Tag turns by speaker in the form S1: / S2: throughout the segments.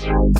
S1: Peace.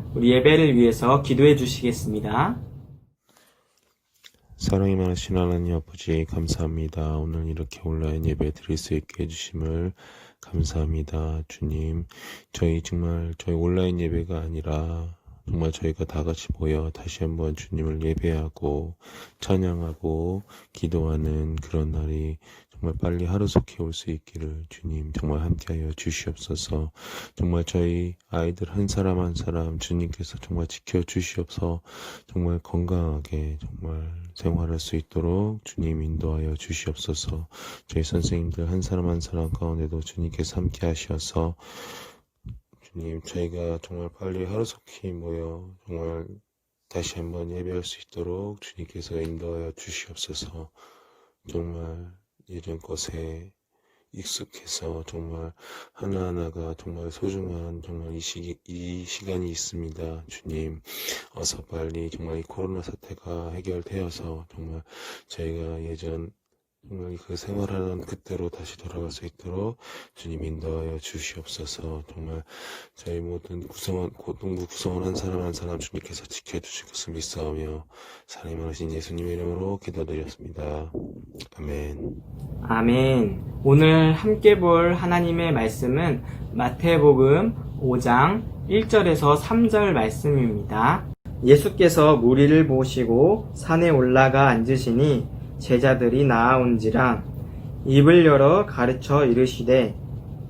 S1: 우리 예배를 위해서 기도해 주시겠습니다.
S2: 사랑이 많으신 하나님 아버지 감사합니다. 오늘 이렇게 온라인 예배 드릴 수 있게 해주심을 감사합니다. 주님, 저희 정말 저희 온라인 예배가 아니라 정말 저희가 다 같이 모여 다시 한번 주님을 예배하고 찬양하고 기도하는 그런 날이 정말 빨리 하루속히 올 수 있기를 주님 정말 함께하여 주시옵소서. 정말 저희 아이들 한 사람 한 사람 주님께서 정말 지켜 주시옵서 정말 건강하게 정말 생활할 수 있도록 주님 인도하여 주시옵소서. 저희 선생님들 한 사람 한 사람 가운데도 주님께서 함께 하셔서 주님 저희가 정말 빨리 하루속히 모여 정말 다시 한번 예배할 수 있도록 주님께서 인도하여 주시옵소서. 정말 예전 것에 익숙해서 정말 하나하나가 정말 소중한 정말 이 시기, 이 시간이 있습니다. 주님, 어서 빨리 정말 이 코로나 사태가 해결되어서 정말 저희가 예전 정말 그 생활하는 그때로 다시 돌아갈 수 있도록 주님 인도하여 주시옵소서. 정말 저희 모든 구성원, 고동부 구성원 한 사람 한 사람 주님께서 지켜주실 것을 믿사오며 사랑이 많으신 예수님의 이름으로 기도드렸습니다. 아멘.
S1: 아멘. 오늘 함께 볼 하나님의 말씀은 마태복음 5장 1절에서 3절 말씀입니다. 예수께서 무리를 보시고 산에 올라가 앉으시니 제자들이 나아온지라 입을 열어 가르쳐 이르시되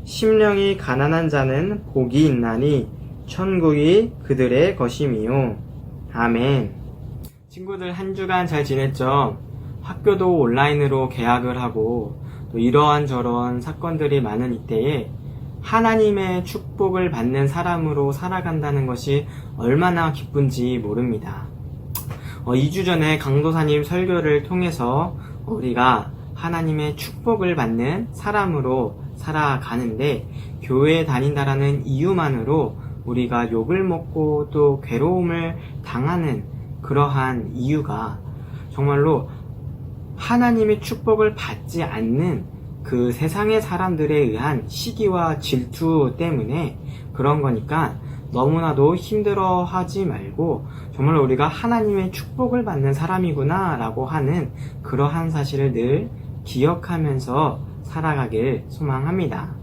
S1: 심령이 가난한 자는 복이 있나니 천국이 그들의 것임이요. 아멘. 친구들 한 주간 잘 지냈죠? 학교도 온라인으로 개학을 하고 또 이러한 저러한 사건들이 많은 이때에 하나님의 축복을 받는 사람으로 살아간다는 것이 얼마나 기쁜지 모릅니다. 어, 2주 전에 강도사님 설교를 통해서 우리가 하나님의 축복을 받는 사람으로 살아가는데 교회에 다닌다라는 이유만으로 우리가 욕을 먹고 또 괴로움을 당하는 그러한 이유가 정말로 하나님의 축복을 받지 않는 그 세상의 사람들에 의한 시기와 질투 때문에 그런 거니까 너무나도 힘들어 하지 말고 정말 우리가 하나님의 축복을 받는 사람이구나 라고 하는 그러한 사실을 늘 기억하면서 살아가길 소망합니다.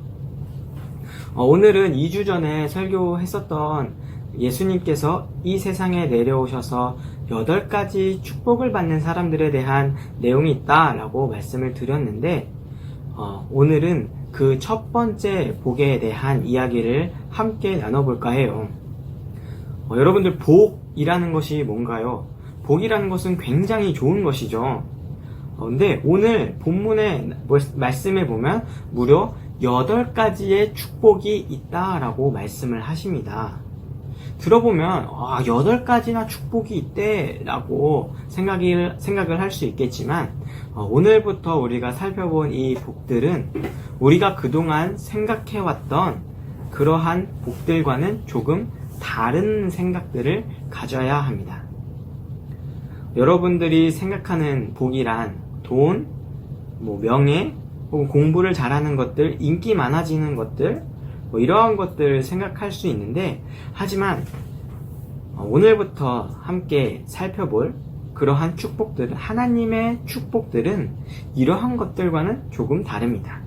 S1: 어, 오늘은 2주 전에 설교했었던 예수님께서 이 세상에 내려오셔서 8가지 축복을 받는 사람들에 대한 내용이 있다라고 말씀을 드렸는데 어, 오늘은 그 첫 번째 복에 대한 이야기를 함께 나눠볼까 해요. 어, 여러분들 복이라는 것이 뭔가요? 복이라는 것은 굉장히 좋은 것이죠. 어, 근데 오늘 본문의 말씀에 보면 무려 8가지의 축복이 있다라고 말씀을 하십니다. 들어보면 아, 8가지나 축복이 있대 라고 생각을, 생각을 할 수 있겠지만 어, 오늘부터 우리가 살펴본 이 복들은 우리가 그동안 생각해왔던 그러한 복들과는 조금 다른 생각들을 가져야 합니다. 여러분들이 생각하는 복이란 돈, 뭐 명예, 혹은 공부를 잘하는 것들, 인기 많아지는 것들, 뭐 이러한 것들을 생각할 수 있는데, 하지만 어, 오늘부터 함께 살펴볼 그러한 축복들은, 하나님의 축복들은 이러한 것들과는 조금 다릅니다.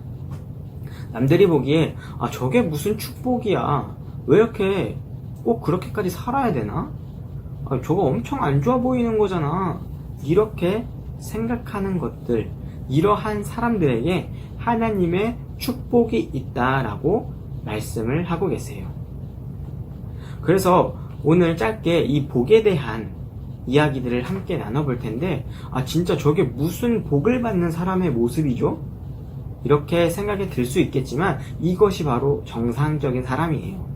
S1: 남들이 보기에, 아, 저게 무슨 축복이야. 왜 이렇게 꼭 그렇게까지 살아야 되나? 아, 저거 엄청 안 좋아 보이는 거잖아. 이렇게 생각하는 것들, 이러한 사람들에게 하나님의 축복이 있다라고 말씀을 하고 계세요. 그래서 오늘 짧게 이 복에 대한 이야기들을 함께 나눠볼 텐데, 아, 진짜 저게 무슨 복을 받는 사람의 모습이죠? 이렇게 생각이 들 수 있겠지만, 이것이 바로 정상적인 사람이에요.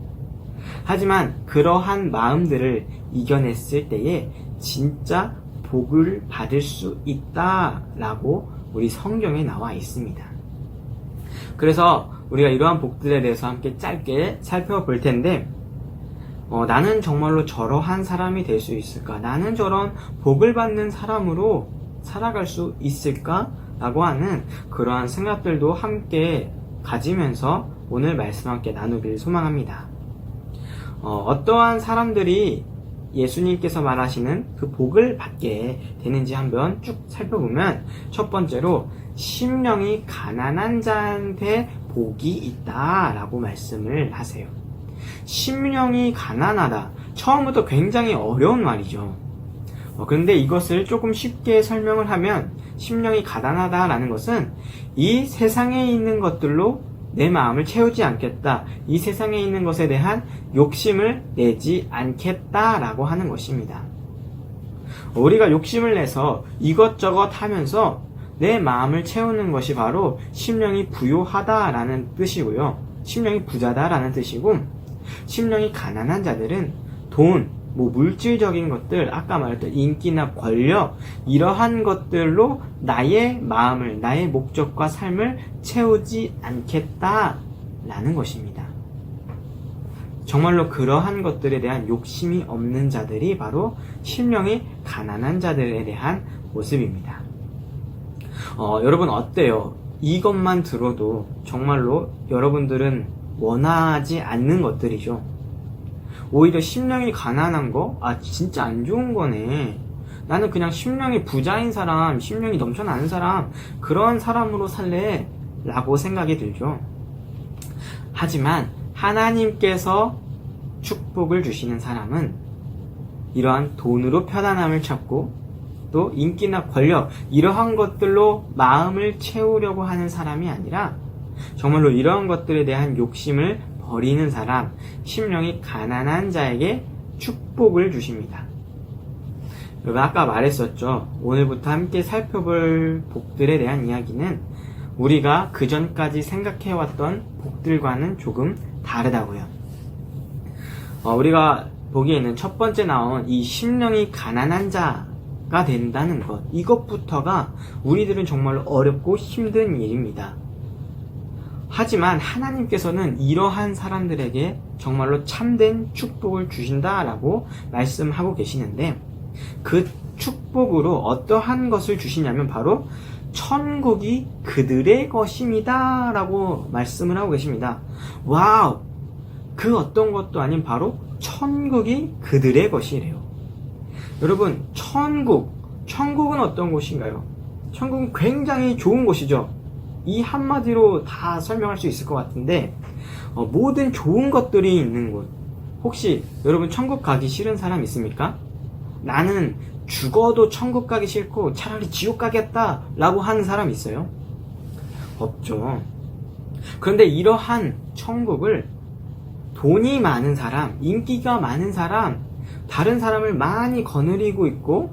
S1: 하지만 그러한 마음들을 이겨냈을 때에 진짜 복을 받을 수 있다라고 우리 성경에 나와 있습니다. 그래서 우리가 이러한 복들에 대해서 함께 짧게 살펴볼 텐데, 어, 나는 정말로 저러한 사람이 될 수 있을까? 나는 저런 복을 받는 사람으로 살아갈 수 있을까? 라고 하는 그러한 생각들도 함께 가지면서 오늘 말씀 함께 나누길 소망합니다. 어, 떠한 사람들이 예수님께서 말하시는 그 복을 받게 되는지 한번 쭉 살펴보면 첫 번째로 심령이 가난한 자한테 복이 있다 라고 말씀을 하세요. 심령이 가난하다. 처음부터 굉장히 어려운 말이죠. 어, 그런데 이것을 조금 쉽게 설명을 하면 심령이 가난하다라는 것은 이 세상에 있는 것들로 내 마음을 채우지 않겠다. 이 세상에 있는 것에 대한 욕심을 내지 않겠다라고 하는 것입니다. 우리가 욕심을 내서 이것저것 하면서 내 마음을 채우는 것이 바로 심령이 부요하다라는 뜻이고요. 심령이 부자다라는 뜻이고, 심령이 가난한 자들은 돈, 뭐 물질적인 것들, 아까 말했던 인기나 권력, 이러한 것들로 나의 마음을, 나의 목적과 삶을 채우지 않겠다라는 것입니다. 정말로 그러한 것들에 대한 욕심이 없는 자들이 바로 심령이 가난한 자들에 대한 모습입니다. 어, 여러분 어때요? 이것만 들어도 정말로 여러분들은 원하지 않는 것들이죠. 오히려 심령이 가난한 거? 아, 진짜 안 좋은 거네. 나는 그냥 심령이 부자인 사람, 심령이 넘쳐나는 사람, 그런 사람으로 살래. 라고 생각이 들죠. 하지만 하나님께서 축복을 주시는 사람은 이러한 돈으로 편안함을 찾고 또 인기나 권력 이러한 것들로 마음을 채우려고 하는 사람이 아니라 정말로 이러한 것들에 대한 욕심을 버리는 사람, 심령이 가난한 자에게 축복을 주십니다. 여러분 아까 말했었죠. 오늘부터 함께 살펴볼 복들에 대한 이야기는 우리가 그 전까지 생각해왔던 복들과는 조금 다르다고요. 어, 우리가 보기에는 첫 번째 나온 이 심령이 가난한 자 가 된다는 것, 이것부터가 우리들은 정말로 어렵고 힘든 일입니다. 하지만 하나님께서는 이러한 사람들에게 정말로 참된 축복을 주신다라고 말씀하고 계시는데 그 축복으로 어떠한 것을 주시냐면 바로 천국이 그들의 것입니다 라고 말씀을 하고 계십니다. 와우! 그 어떤 것도 아닌 바로 천국이 그들의 것이래요. 여러분, 천국, 천국은 어떤 곳인가요? 천국은 굉장히 좋은 곳이죠. 이 한마디로 다 설명할 수 있을 것 같은데 어, 모든 좋은 것들이 있는 곳 혹시 여러분 천국 가기 싫은 사람 있습니까? 나는 죽어도 천국 가기 싫고 차라리 지옥 가겠다 라고 하는 사람 있어요? 없죠 그런데 이러한 천국을 돈이 많은 사람, 인기가 많은 사람, 다른 사람을 많이 거느리고 있고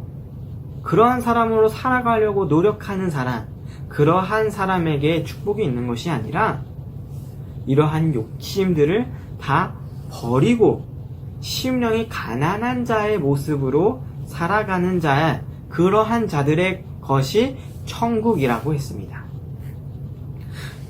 S1: 그러한 사람으로 살아가려고 노력하는 사람 그러한 사람에게 축복이 있는 것이 아니라 이러한 욕심들을 다 버리고 심령이 가난한 자의 모습으로 살아가는 자, 그러한 자들의 것이 천국이라고 했습니다.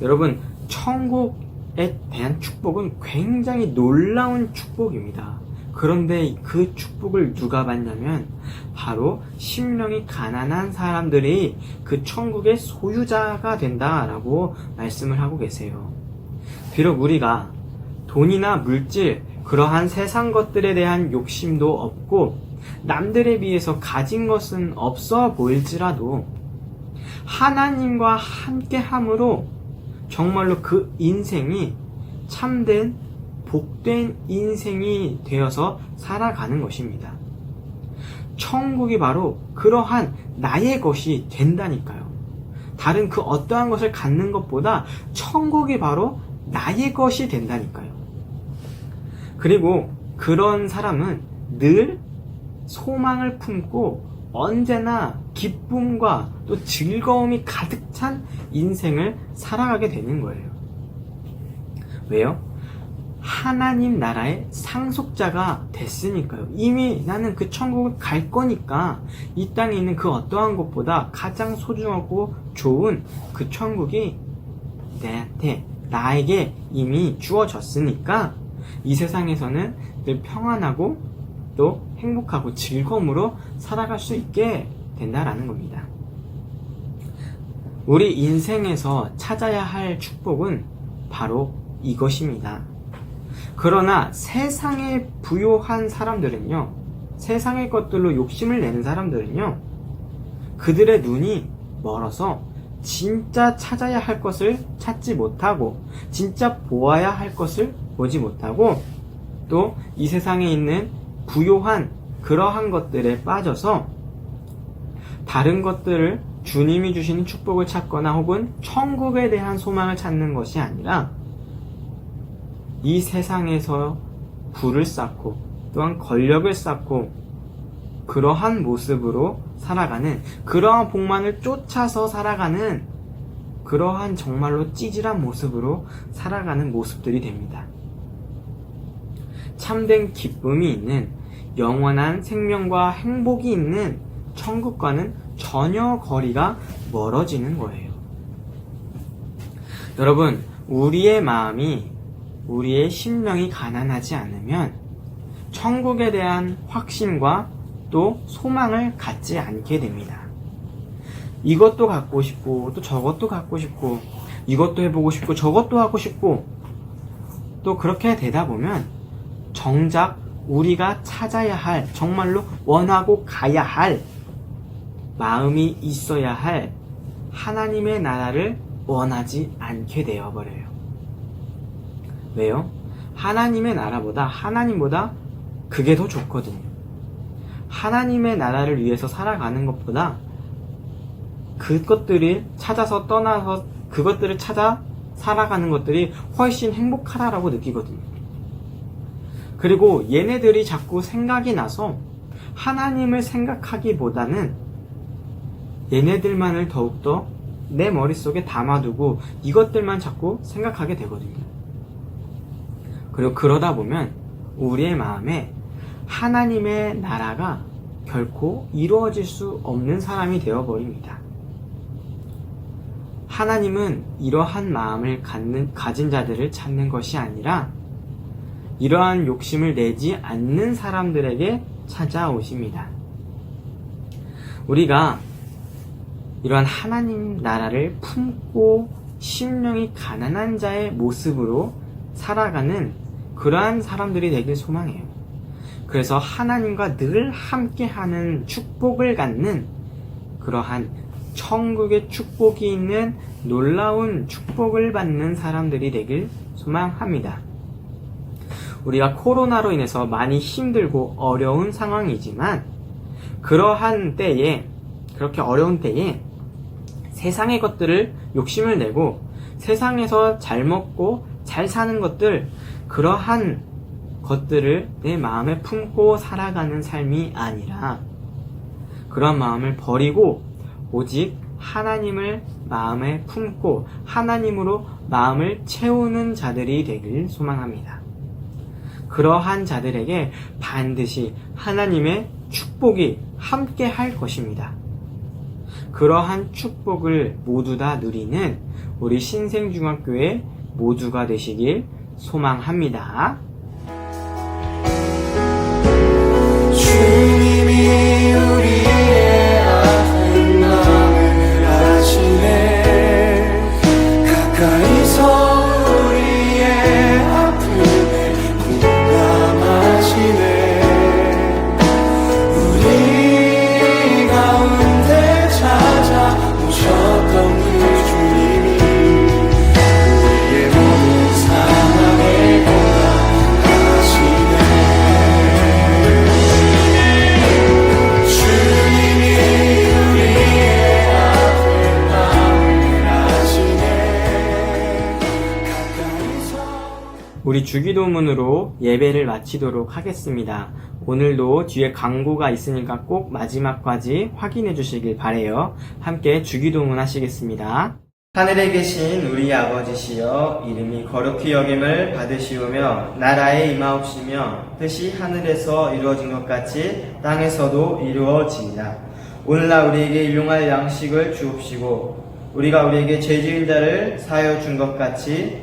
S1: 여러분, 천국에 대한 축복은 굉장히 놀라운 축복입니다. 그런데 그 축복을 누가 받냐면 바로 심령이 가난한 사람들이 그 천국의 소유자가 된다라고 말씀을 하고 계세요. 비록 우리가 돈이나 물질, 그러한 세상 것들에 대한 욕심도 없고 남들에 비해서 가진 것은 없어 보일지라도 하나님과 함께 함으로 정말로 그 인생이 참된 복된 인생이 되어서 살아가는 것입니다. 천국이 바로 그러한 나의 것이 된다니까요. 다른 그 어떠한 것을 갖는 것보다 천국이 바로 나의 것이 된다니까요. 그리고 그런 사람은 늘 소망을 품고 언제나 기쁨과 또 즐거움이 가득 찬 인생을 살아가게 되는 거예요. 왜요? 하나님 나라의 상속자가 됐으니까요. 이미 나는 그 천국을 갈 거니까 이 땅에 있는 그 어떠한 것보다 가장 소중하고 좋은 그 천국이 내한테, 나에게 이미 주어졌으니까 이 세상에서는 늘 평안하고 또 행복하고 즐거움으로 살아갈 수 있게 된다라는 겁니다. 우리 인생에서 찾아야 할 축복은 바로 이것입니다. 그러나 세상에 부요한 사람들은요, 세상의 것들로 욕심을 내는 사람들은요, 그들의 눈이 멀어서 진짜 찾아야 할 것을 찾지 못하고, 진짜 보아야 할 것을 보지 못하고, 또 이 세상에 있는 부요한 그러한 것들에 빠져서 다른 것들을 주님이 주시는 축복을 찾거나 혹은 천국에 대한 소망을 찾는 것이 아니라 이 세상에서 부를 쌓고 또한 권력을 쌓고 그러한 모습으로 살아가는 그러한 복만을 쫓아서 살아가는 그러한 정말로 찌질한 모습으로 살아가는 모습들이 됩니다. 참된 기쁨이 있는 영원한 생명과 행복이 있는 천국과는 전혀 거리가 멀어지는 거예요. 여러분, 우리의 마음이, 우리의 심령이 가난하지 않으면 천국에 대한 확신과 또 소망을 갖지 않게 됩니다. 이것도 갖고 싶고, 또 저것도 갖고 싶고, 이것도 해보고 싶고, 저것도 하고 싶고, 또 그렇게 되다 보면 정작 우리가 찾아야 할, 정말로 원하고 가야 할 마음이 있어야 할 하나님의 나라를 원하지 않게 되어버려요. 왜요? 하나님의 나라보다, 하나님보다 그게 더 좋거든요. 하나님의 나라를 위해서 살아가는 것보다 그것들이 찾아서 떠나서 그것들을 찾아 살아가는 것들이 훨씬 행복하다라고 느끼거든요. 그리고 얘네들이 자꾸 생각이 나서 하나님을 생각하기보다는 얘네들만을 더욱더 내 머릿속에 담아두고 이것들만 자꾸 생각하게 되거든요. 그리고 그러다 보면 우리의 마음에 하나님의 나라가 결코 이루어질 수 없는 사람이 되어버립니다. 하나님은 이러한 마음을 갖는, 가진 자들을 찾는 것이 아니라 이러한 욕심을 내지 않는 사람들에게 찾아오십니다. 우리가 이러한 하나님 나라를 품고 심령이 가난한 자의 모습으로 살아가는 그러한 사람들이 되길 소망해요. 그래서 하나님과 늘 함께하는 축복을 갖는 그러한 천국의 축복이 있는 놀라운 축복을 받는 사람들이 되길 소망합니다. 우리가 코로나로 인해서 많이 힘들고 어려운 상황이지만 그러한 때에 그렇게 어려운 때에 세상의 것들을 욕심을 내고 세상에서 잘 먹고 잘 사는 것들 그러한 것들을 내 마음에 품고 살아가는 삶이 아니라 그런 마음을 버리고 오직 하나님을 마음에 품고 하나님으로 마음을 채우는 자들이 되길 소망합니다. 그러한 자들에게 반드시 하나님의 축복이 함께 할 것입니다. 그러한 축복을 모두 다 누리는 우리 신생중학교의 모두가 되시길 소망합니다. 우리 주기도문으로 예배를 마치도록 하겠습니다. 오늘도 뒤에 광고가 있으니까 꼭 마지막까지 확인해 주시길 바래요. 함께 주기도문 하시겠습니다. 하늘에 계신 우리 아버지시여 이름이 거룩히 여김을 받으시오며 나라에 임하옵시며 뜻이 하늘에서 이루어진 것 같이 땅에서도 이루어지이다. 오늘날 우리에게 일용할 양식을 주옵시고 우리가 우리에게 죄 지은 자를 사하여 준 것 같이